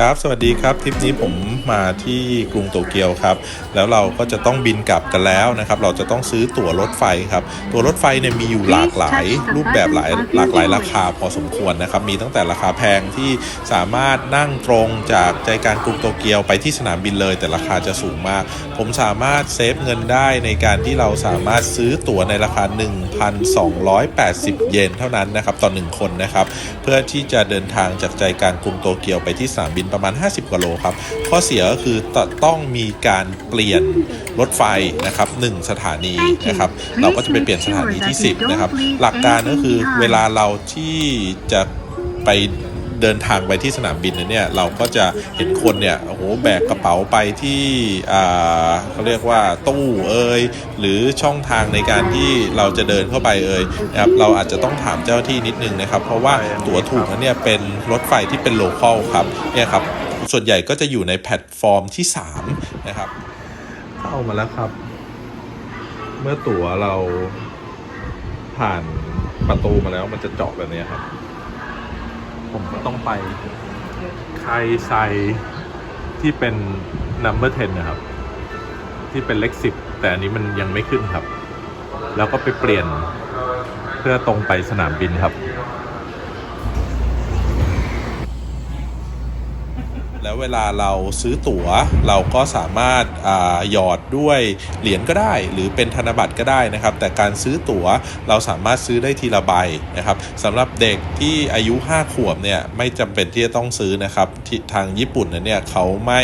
ครับ สวัสดีครับ ทริปนี้ผมมาที่กรุงโตเกียวครับ แล้วเราก็จะต้องบินกลับกันแล้วนะครับ เราจะต้องซื้อตั๋วรถไฟครับ ตั๋วรถไฟเนี่ยมีอยู่หลากหลาย รูปแบบหลายหลากหลายราคาพอสมควรนะครับ มีตั้งแต่ราคาแพงที่สามารถนั่งตรงจากใจกลางกรุงโตเกียวไปที่สนามบินเลย แต่ราคาจะสูงมาก ผมสามารถเซฟเงินได้ในการที่เราสามารถซื้อตั๋วในราคา 1,280 เยนเท่านั้นนะครับต่อ1คนนะครับ เพื่อที่จะเดินทางจากใจกลางกรุงโตเกียวไปที่สนามบินประมาณ 50 กว่าโลครับข้อเสียก็คือตต้องมีการเปลี่ยนรถไฟนะครับ1สถานีนะครับเราก็จะไปเปลี่ยนสถานีที่ 10 นะครับ หลักการก็คือเวลาเราที่จะไป เดินทางไปที่สนามบินเนี่ยเราก็จะเห็นคนเนี่ยโอ้โหแบกกระเป๋าไปที่อ่าเขาเรียกว่าตู้เอ่ยหรือช่องทางในการที่เราจะเดินเข้าไปเอ่ยนะครับเราอาจจะต้องถามเจ้าหน้าที่นิดนึงนะครับ เพราะว่าตั๋วถูกนั้นเนี่ยเป็นรถไฟที่เป็นโลคอลครับเนี่ยครับส่วนใหญ่ก็จะอยู่ในแพลตฟอร์มที่ 3 นะครับ เข้ามาแล้วครับ เมื่อตั๋วเราผ่านประตูมาแล้วมันจะเจาะแบบนี้ครับ ผมก็ต้องไปใครใส่ที่เป็น number 10 นะครับ ที่เป็นเลขสิบแต่อันนี้มันยังไม่ขึ้นครับ แล้วก็ไปเปลี่ยนเพื่อตรงไปสนามบินครับ แล้วเวลาเราซื้อตั๋วเราก็สามารถหยอดด้วยเหรียญก็ได้ หรือเป็นธนบัตรก็ได้นะครับ แต่การซื้อตั๋วเราสามารถซื้อได้ทีละใบนะครับสำหรับเด็กที่อายุ 5 ขวบเนี่ยไม่จำเป็นที่จะต้องซื้อนะครับที่ทางญี่ปุ่นเนี่ยเขาไม่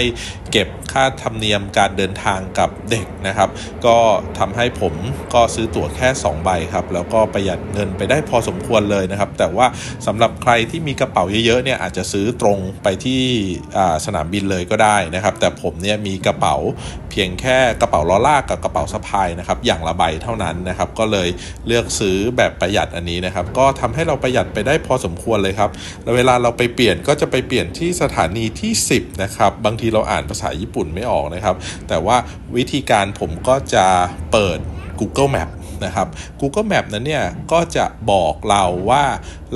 เก็บค่าธรรมเนียมการเดินทางกับเด็กนะครับ ก็ทำให้ผมก็ซื้อตั๋วแค่ 2 ใบครับแล้วก็ประหยัดเงินไปได้พอสมควรเลยนะครับ แต่ว่าสำหรับใครที่มีกระเป๋าเยอะๆเนี่ยอาจจะซื้อตรงไปที่สนามบินเลยก็ได้นะครับ แต่ผมเนี่ยมีกระเป๋าเพียงแค่กระเป๋าล้อลากกับกระเป๋าสะพายนะครับอย่างละใบเท่านั้นนะครับ ก็เลยเลือกซื้อแบบประหยัดอันนี้นะครับ ก็ทำให้เราประหยัดไปได้พอสมควรเลยครับแล้วเวลาเราไปเปลี่ยนก็จะไปเปลี่ยนที่สถานีที่ 10นะครับบางทีเราอ่านภาษาญี่ปุ่นไม่ออกนะครับ แต่ว่าวิธีการผมก็จะเปิด Google Map นะครับ Google Map นั้นเนี่ยก็จะบอกเราว่า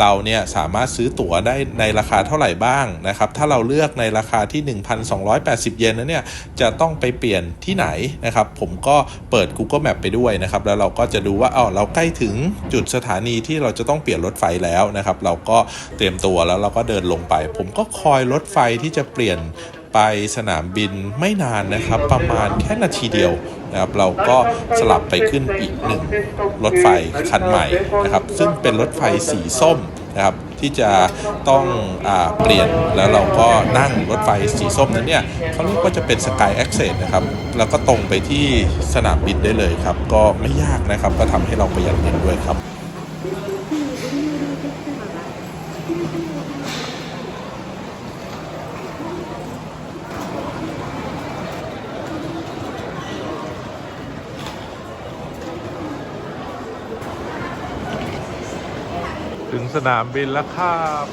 เราเนี่ยสามารถซื้อตั๋วได้ในราคาเท่าไหร่บ้างนะครับ ถ้าเราเลือกในราคาที่ 1,280 เยนนั้นเนี่ยจะต้องไปเปลี่ยนที่ไหนนะครับ ผมก็เปิด Google Map ไปด้วยนะครับ แล้วเราก็จะดูว่าอ๋อเราใกล้ถึงจุดสถานีที่เราจะต้องเปลี่ยนรถไฟแล้วนะครับ เราก็เตรียมตัวแล้วเราก็เดินลงไป ผมก็คอยรถไฟที่จะเปลี่ยน ไปสนามบินไม่นานนะครับ ประมาณแค่นาทีเดียวนะครับเราก็สลับไปขึ้นอีกหนึ่งรถไฟคันใหม่นะครับ ซึ่งเป็นรถไฟสีส้มนะครับที่จะต้องอเปลี่ยนแล้วเราก็นั่งรถไฟสีส้มนั้นเนี่ยเขาเรียกว่าจะเป็น Sky Access นะครับ แล้วก็ตรงไปที่สนามบินได้เลยครับ ก็ไม่ยากนะครับ ก็ทำให้เราประหยัดเงินด้วยครับ ถึงสนามบินแล้วครับ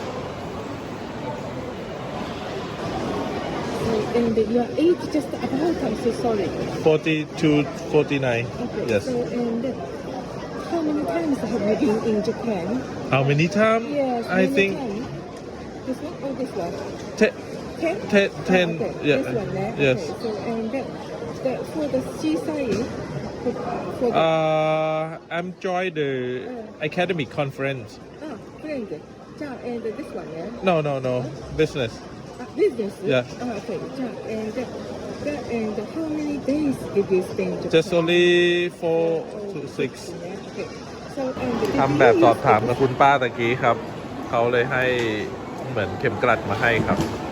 And your age just about, I'm so sorry. 42 49 Okay. Yes. So, and how many times have you been in Japan? How many times Yes. I many think times. This one or this one? te- Ten? Ten- ten, Oh, okay. yeah, This one, yeah. yes. Okay. So, and that, that for the seaside, for, for the, Uh, I'm joined the Uh. academic conference. ah, friend. Ja, and this one, yeah. No, no, no, business. Ah, business. Yeah. Ah, okay. Ja, and that, that, and how many days did you stay in Japan? Just only four to six. Yeah, okay. So, and did ทำ you แบบสอบ use ถาม the- กับคุณป้าตะกี้ครับ เขาเลยให้เหมือนเข็มกลัดมาให้ครับ Oh,